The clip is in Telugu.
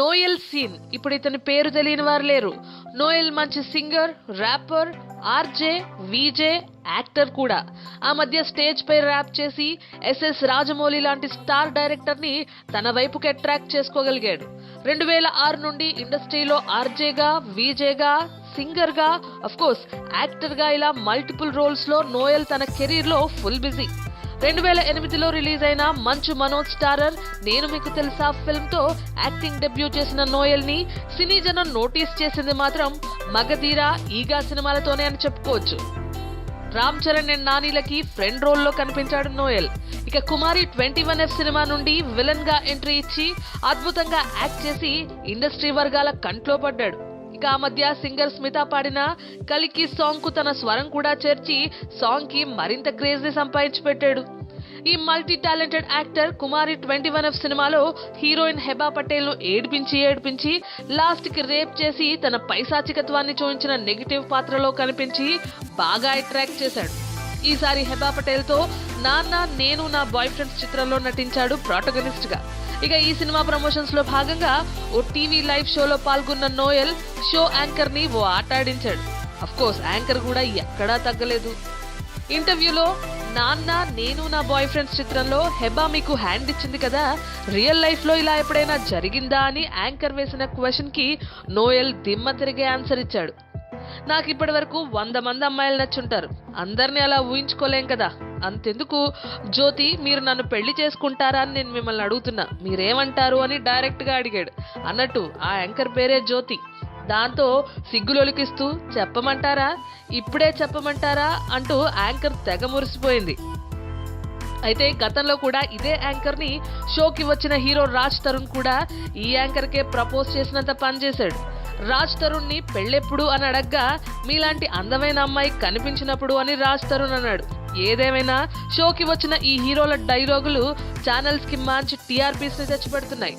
Noel scene. ఇప్పుడు ఇతని పేరు తెలియని వారు లేరు. నోయల్ మంచి singer rapper RJ VJ actor కూడా. ఆ మధ్య స్టేజ్ పై ర్యాప్ చేసి ఎస్ఎస్ రాజమౌళి లాంటి స్టార్ డైరెక్టర్ని తన వైపుకి అట్రాక్ట్ చేసుకోగలిగాడు. రెండు వేల ఆరు నుండి ఇండస్ట్రీలో ఆర్జేగా వీజేగా సింగర్గా అఫ్ కోర్స్ యాక్టర్గా ఇలా మల్టిపుల్ రోల్స్లో నోయల్ తన కెరీర్లో ఫుల్ బిజీ రెండు వేల ఎనిమిదిలో రిలీజ్ అయిన మంచు మనోజ్ స్టారర్ నేను మీకు తెలుసా ఫిల్మ్తో యాక్టింగ్ డెబ్యూ చేసిన నోయల్ని సినీ జనం నోటీస్ చేసింది మాత్రం మగధీరా ఈగా సినిమాలతోనే అని చెప్పుకోవచ్చు. రామ్ చరణ్ అండ్ నానీలకి ఫ్రెండ్ రోల్లో కనిపించాడు నోయల్. ఇక Kumari twenty one F cinema నుండి విలన్గా ఎంట్రీ ఇచ్చి అద్భుతంగా యాక్ట్ చేసి ఇండస్ట్రీ వర్గాల కంట్లో పడ్డాడు. ఇక ఆ మధ్య సింగర్ స్మిత పాడిన కలికి సాంగ్కు తన స్వరం కూడా చేర్చి సాంగ్కి మరింత క్రేజ్ని సంపాదించి పెట్టాడు ఈ multi talented actor Kumari twenty one F సినిమాలో హీరోయిన్ హెబా పటేల్ను ఏడిపించి ఏడిపించి లాస్ట్కి రేప్ చేసి తన పైశాచికత్వాన్ని చూపించిన నెగిటివ్ పాత్రలో కనిపించి బాగా అట్రాక్ట్ చేశాడు. ఈసారి హెబా పటేల్తో నాన్న నేను నా బాయ్ ఫ్రెండ్స్ చిత్రంలో నటించాడు ప్రాటగనిస్ట్గా ఇక ఈ సినిమా ప్రమోషన్స్లో భాగంగా ఓ టీవీ లైవ్ షోలో పాల్గొన్న నోయల్ షో యాంకర్ని ఓ ఆటాడించాడు. అఫ్ కోర్స్ యాంకర్ కూడా ఎక్కడా తగ్గలేదు. ఇంటర్వ్యూలో నాన్న నేను నా బాయ్ ఫ్రెండ్స్ చిత్రంలో హెబా మీకు హ్యాండ్ ఇచ్చింది కదా. రియల్ లైఫ్లో ఇలా ఎప్పుడైనా జరిగిందా అని యాంకర్ వేసిన క్వశ్చన్కి నోయల్ దిమ్మ తిరిగే ఆన్సర్ ఇచ్చాడు. నాకు ఇప్పటి వరకు వంద మంది అమ్మాయిలు నచ్చుంటారు. అందరిని అలా ఊహించుకోలేం కదా. అంతెందుకు? జ్యోతి మీరు నన్ను పెళ్ళి చేసుకుంటారా అని నేను మిమ్మల్ని అడుగుతున్నా. మీరేమంటారు అని డైరెక్ట్గా అడిగాడు. అన్నట్టు ఆ యాంకర్ పేరే జ్యోతి. దాంతో సిగ్గులొలికిస్తూ చెప్పమంటారా? ఇప్పుడే చెప్పమంటారా? అంటూ యాంకర్ తెగ మురిసిపోయింది. అయితే గతంలో కూడా ఇదే యాంకర్ని షోకి వచ్చిన హీరో రాజ్ తరుణ్ కూడా ఈ యాంకర్ కే ప్రపోజ్ చేసినంత పనిచేశాడు రాజ్ తరుణ్ని పెళ్ళెప్పుడు అని అడగ్గా మీలాంటి అందమైన అమ్మాయి కనిపించినప్పుడు అని రాజ్ తరుణ్ అన్నాడు. ఏదేమైనా షోకి వచ్చిన ఈ హీరోల డైలాగులు ఛానల్స్కి మంచి టీఆర్పీస్ని తెచ్చిపెడుతున్నాయి.